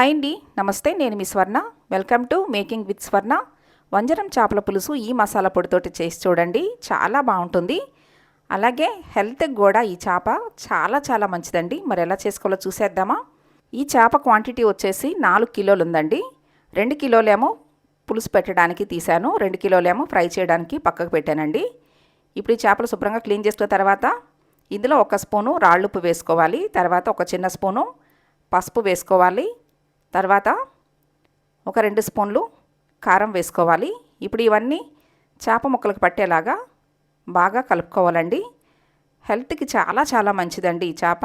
Hi అండి నమస్తే నేను మీ Swarna. Welcome to making with Swarna వంజరం చేపల పులుసు ఈ మసాలా పొడితోటి చేసి చూడండి చాలా బాగుంటుంది. అలాగే హెల్త్కి కూడా ఈ చేప చాలా చాలా మంచిదండి. మరి ఎలా చేసుకోవాలో చూసేద్దామా? ఈ చేప క్వాంటిటీ వచ్చేసి నాలుగు కిలోలు ఉందండి. రెండు కిలోలేమో పులుసు పెట్టడానికి తీశాను. రెండు కిలోలేమో ఫ్రై చేయడానికి పక్కకు పెట్టానండి. ఇప్పుడు ఈ చేపలు శుభ్రంగా క్లీన్ చేసుకున్న తర్వాత ఇందులో ఒక స్పూను రాళ్ళుప్పు వేసుకోవాలి. తర్వాత ఒక చిన్న స్పూను పసుపు వేసుకోవాలి. తర్వాత ఒక రెండు స్పూన్లు కారం వేసుకోవాలి. ఇప్పుడు ఇవన్నీ చేప ముక్కలకు పట్టేలాగా బాగా కలుపుకోవాలండి. హెల్త్కి చాలా చాలా మంచిదండి ఈ చేప.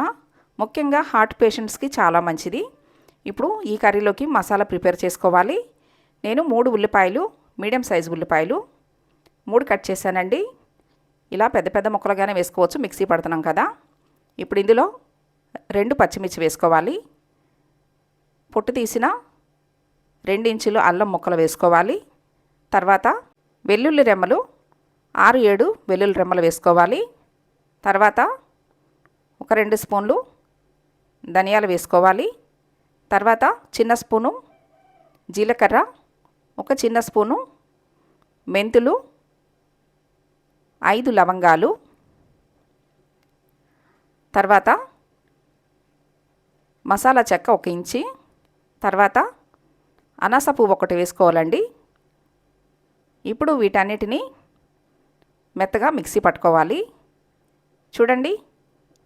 ముఖ్యంగా హార్ట్ పేషెంట్స్కి చాలా మంచిది. ఇప్పుడు ఈ కర్రీలోకి మసాలా ప్రిపేర్ చేసుకోవాలి. నేను మూడు ఉల్లిపాయలు మీడియం సైజు ఉల్లిపాయలు మూడు కట్ చేశానండి. ఇలా పెద్ద పెద్ద ముక్కలుగానే వేసుకోవచ్చు మిక్సీ పడుతున్నాం కదా. ఇప్పుడు ఇందులో రెండు పచ్చిమిర్చి వేసుకోవాలి. పొట్టు తీసిన రెండు ఇంచులు అల్లం ముక్కలు వేసుకోవాలి. తర్వాత వెల్లుల్లి రెమ్మలు ఆరు ఏడు వెల్లుల్లి రెమ్మలు వేసుకోవాలి. తర్వాత ఒక రెండు స్పూన్లు ధనియాలు వేసుకోవాలి. తర్వాత చిన్న స్పూను జీలకర్ర ఒక చిన్న స్పూను మెంతులు ఐదు లవంగాలు. తర్వాత మసాలా చెక్క ఒక ఇంచి తర్వాత అనాస పువ్వు ఒకటి వేసుకోవాలండి. ఇప్పుడు వీటన్నిటిని మెత్తగా మిక్సీ పట్టుకోవాలి. చూడండి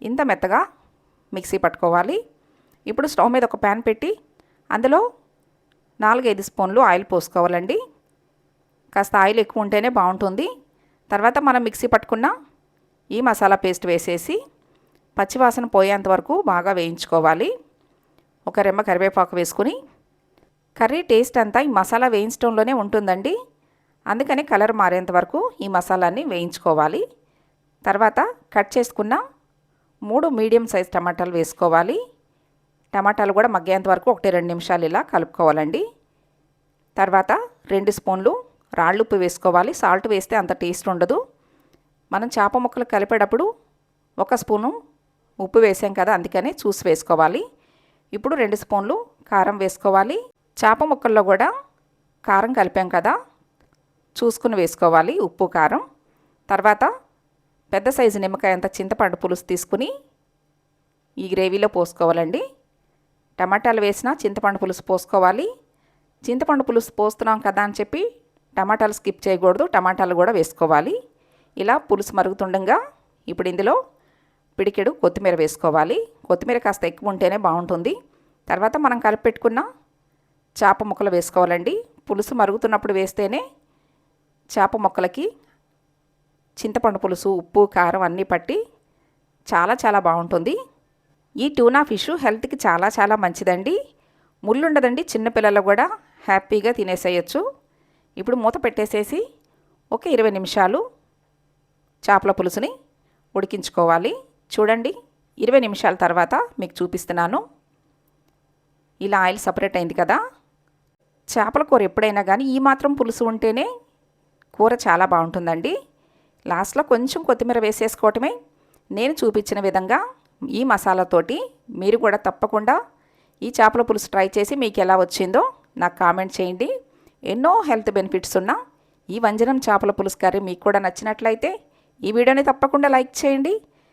ఇంత మెత్తగా మిక్సీ పట్టుకోవాలి. ఇప్పుడు స్టవ్ మీద ఒక ప్యాన్ పెట్టి అందులో నాలుగైదు స్పూన్లు ఆయిల్ పోసుకోవాలండి. కాస్త ఆయిల్ ఎక్కువ ఉంటేనే బాగుంటుంది. తర్వాత మనం మిక్సీ పట్టుకున్న ఈ మసాలా పేస్ట్ వేసేసి పచ్చివాసన పోయేంత వరకు బాగా వేయించుకోవాలి. ఒక రెమ్మ కరివేపాకు వేసుకుని కర్రీ టేస్ట్ అంతా ఈ మసాలా వేయించడంలోనే ఉంటుందండి. అందుకని కలర్ మారేంత వరకు ఈ మసాలాన్ని వేయించుకోవాలి. తర్వాత కట్ చేసుకున్న మూడు మీడియం సైజ్ టమాటాలు వేసుకోవాలి. టమాటాలు కూడా మగ్గేంత వరకు ఒకటి రెండు నిమిషాలు ఇలా కలుపుకోవాలండి. తర్వాత రెండు స్పూన్లు రాళ్ళు ఉప్పు వేసుకోవాలి. సాల్ట్ వేస్తే అంత టేస్ట్ ఉండదు. మనం చేప ముక్కలు కలిపేటప్పుడు ఒక స్పూను ఉప్పు వేసాం కదా అందుకని చూసి వేసుకోవాలి. ఇప్పుడు రెండు స్పూన్లు కారం వేసుకోవాలి. చేప ముక్కల్లో కూడా కారం కలిపాం కదా. చూసుకుని వేసుకోవాలి ఉప్పు కారం. తర్వాత పెద్ద సైజు నిమ్మకాయ అంత చింతపండు పులుసు తీసుకుని ఈ గ్రేవీలో పోసుకోవాలండి. టమాటాలు వేసిన చింతపండు పులుసు పోసుకోవాలి. చింతపండు పులుసు పోస్తున్నాం కదా అని చెప్పి టమాటాలు స్కిప్ చేయకూడదు. టమాటాలు కూడా వేసుకోవాలి. ఇలా పులుసు మరుగుతుండగా ఇప్పుడు ఇందులో పిడికెడు కొత్తిమీర వేసుకోవాలి. కొత్తిమీర కాస్త ఎక్కువ ఉంటేనే బాగుంటుంది. తర్వాత మనం కలిపెట్టుకున్న చేప ముక్కలు వేసుకోవాలండి. పులుసు మరుగుతున్నప్పుడు వేస్తేనే చేప ముక్కలకి చింతపండు పులుసు ఉప్పు కారం అన్నీ పట్టి చాలా చాలా బాగుంటుంది. ఈ టూనా ఫిష్ హెల్త్కి చాలా చాలా మంచిదండి. ముళ్ళుండదండి చిన్నపిల్లలు కూడా హ్యాపీగా తినేసేయచ్చు. ఇప్పుడు మూత పెట్టేసేసి ఒక ఇరవై నిమిషాలు చేపల పులుసుని ఉడికించుకోవాలి. చూడండి ఇరవై నిమిషాల తర్వాత మీకు చూపిస్తున్నాను. ఇలా ఆయిల్ సపరేట్ అయింది కదా. చేపల కూర ఎప్పుడైనా కానీ ఈ మాత్రం పులుసు ఉంటేనే కూర చాలా బాగుంటుందండి. లాస్ట్లో కొంచెం కొత్తిమీర వేసేసుకోవటమే. నేను చూపించిన విధంగా ఈ మసాలాతోటి మీరు కూడా తప్పకుండా ఈ చేపల పులుసు ట్రై చేసి మీకు ఎలా వచ్చిందో నాకు కామెంట్ చేయండి. ఎన్నో హెల్త్ బెనిఫిట్స్ ఉన్న ఈ వంజనం చేపల పులుసు కర్రీ మీకు కూడా నచ్చినట్లయితే ఈ వీడియోని తప్పకుండా లైక్ చేయండి.